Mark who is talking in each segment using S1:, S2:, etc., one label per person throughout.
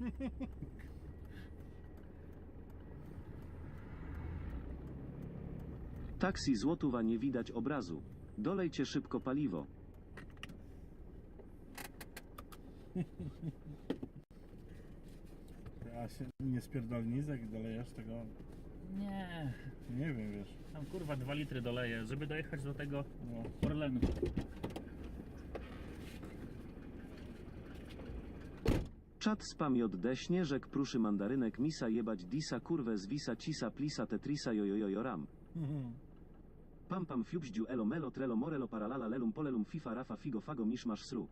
S1: Taksi złotówa nie widać obrazu. Dolejcie szybko paliwo.
S2: A się nie spierdolni, jak dolejesz tego,
S3: Nie,
S2: nie wiem, wiesz.
S3: tam kurwa 2 litry doleję, żeby dojechać do tego
S2: No.
S3: Orlenu.
S1: Czat spam JD śnieżek pruszy mandarynek misa jebać disa kurwę zwisa cisa plisa tetrisa jojojojoram. Pam pam fiubździu elo melo trelo morelo paralala lelum polelum fifa rafa figo fago miszmasz sru.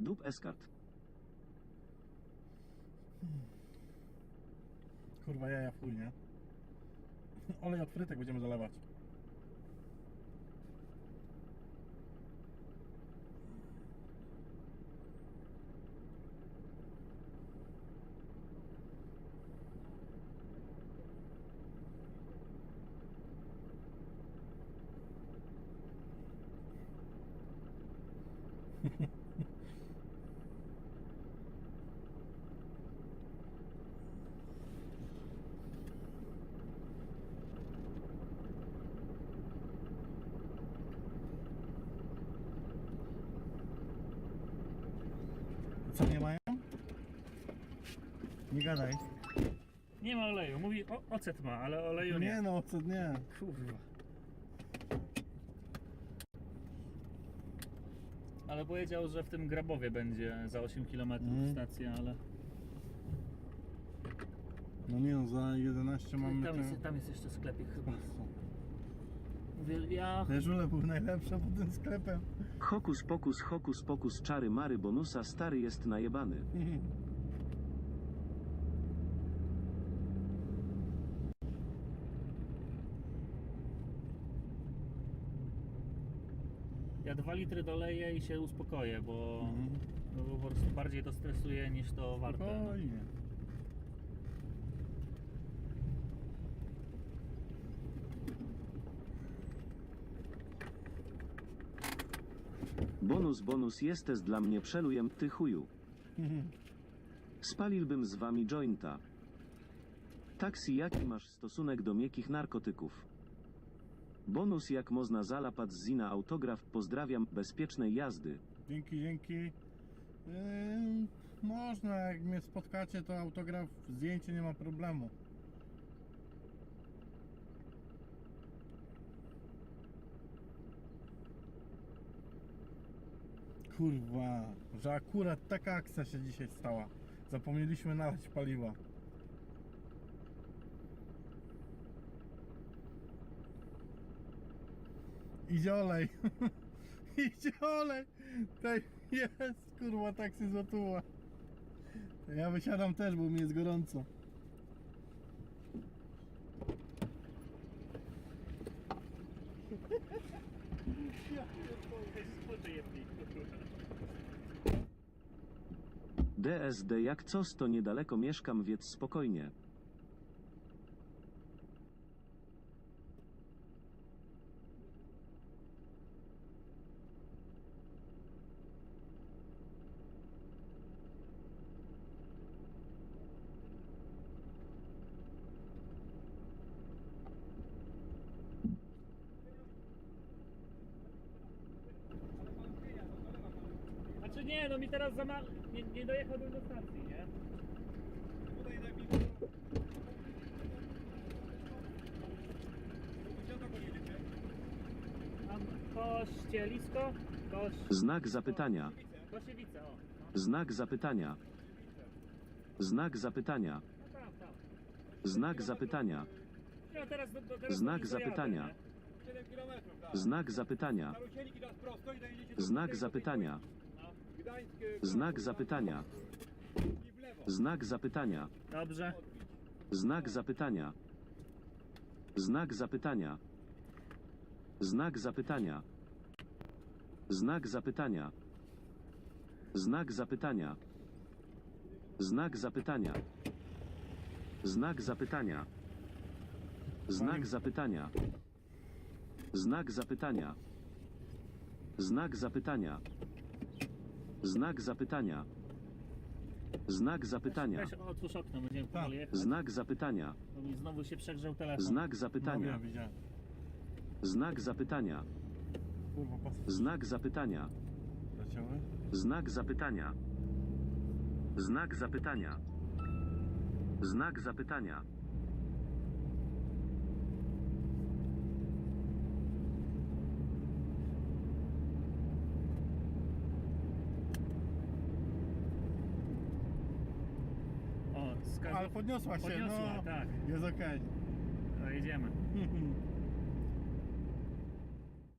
S1: Dub eskart.
S2: Kurwa jaja w chuj, nie? Olej od frytek będziemy zalewać. Co nie mają? Nie gadaj.
S3: Nie ma oleju, mówi o, ocet ma, ale oleju nie.
S2: Nie no, co nie.
S3: Kurwa. Ale powiedział, że w tym Grabowie będzie za 8 km
S2: Mhm.
S3: stacja, ale
S2: No nie no, za 11 mamy
S3: tam
S2: te...
S3: jest, tam jest jeszcze sklepik chyba. Mówię, ja
S2: był najlepszy pod tym sklepem.
S1: Hokus pokus hokus pokus czary mary bonusa stary jest najebany.
S3: Ja 2 litry doleję i się uspokoję, bo,
S2: Mhm.
S3: bo po prostu bardziej to stresuje niż to warte.
S2: Spokojnie.
S1: Bonus bonus jesteś dla mnie przelujem ty chuju. Spalilbym z wami jointa. Taksi jaki masz stosunek do miękkich narkotyków? Bonus jak można zalapać z zina autograf pozdrawiam bezpiecznej jazdy.
S2: Dzięki, dzięki. Yy, można, jak mnie spotkacie, to autograf, zdjęcie nie ma problemu. Kurwa, że akurat taka akcja się dzisiaj stała. Zapomnieliśmy nalać paliwa. Idzie olej. Idzie olej. Tutaj jest, kurwa, taksy złotuła. Ja wysiadam też, bo mi jest gorąco.
S1: DSD jak coś to niedaleko mieszkam więc spokojnie.
S3: Nie, no mi teraz za ma... nie, nie dojechałbym do stacji, nie? Tam kościelisko? Koś...
S1: Znak zapytania.
S3: Kosiewice, o. No,
S1: Znak zapytania. Znak zapytania.
S3: no tam, tam.
S1: Znak zapytania.
S3: No teraz, do, do, teraz
S1: Znak
S3: do nich dojadę,
S1: zapytania.
S3: nie?
S4: 7 km, tak.
S1: Znak zapytania.
S4: Karusieliki teraz prosto i dojedziecie do
S1: Znak zapytania.
S3: No.
S1: Znak zapytania. Znak zapytania.
S3: Dobrze.
S1: Znak zapytania. Znak zapytania. Znak zapytania. Znak zapytania. Znak zapytania. Znak zapytania. Znak zapytania. Znak zapytania. Znak zapytania. Znak zapytania. Znak zapytania. Znak zapytania.
S3: Weź otwórz okno, będziemy
S2: Tak.
S3: powoli jechać.
S1: Znak zapytania.
S3: Bo mi znowu się przegrzał telefon.
S1: Znak
S2: No,
S1: zapytania.
S2: widziałem.
S1: Znak zapytania.
S2: Kurwa, pas
S1: Znak zapytania.
S2: leciały.
S1: Znak zapytania. Znak zapytania. Znak zapytania.
S2: Ale podniosła się,
S3: Podniosła,
S2: no.
S3: tak.
S2: Jest okej.
S3: No, jedziemy.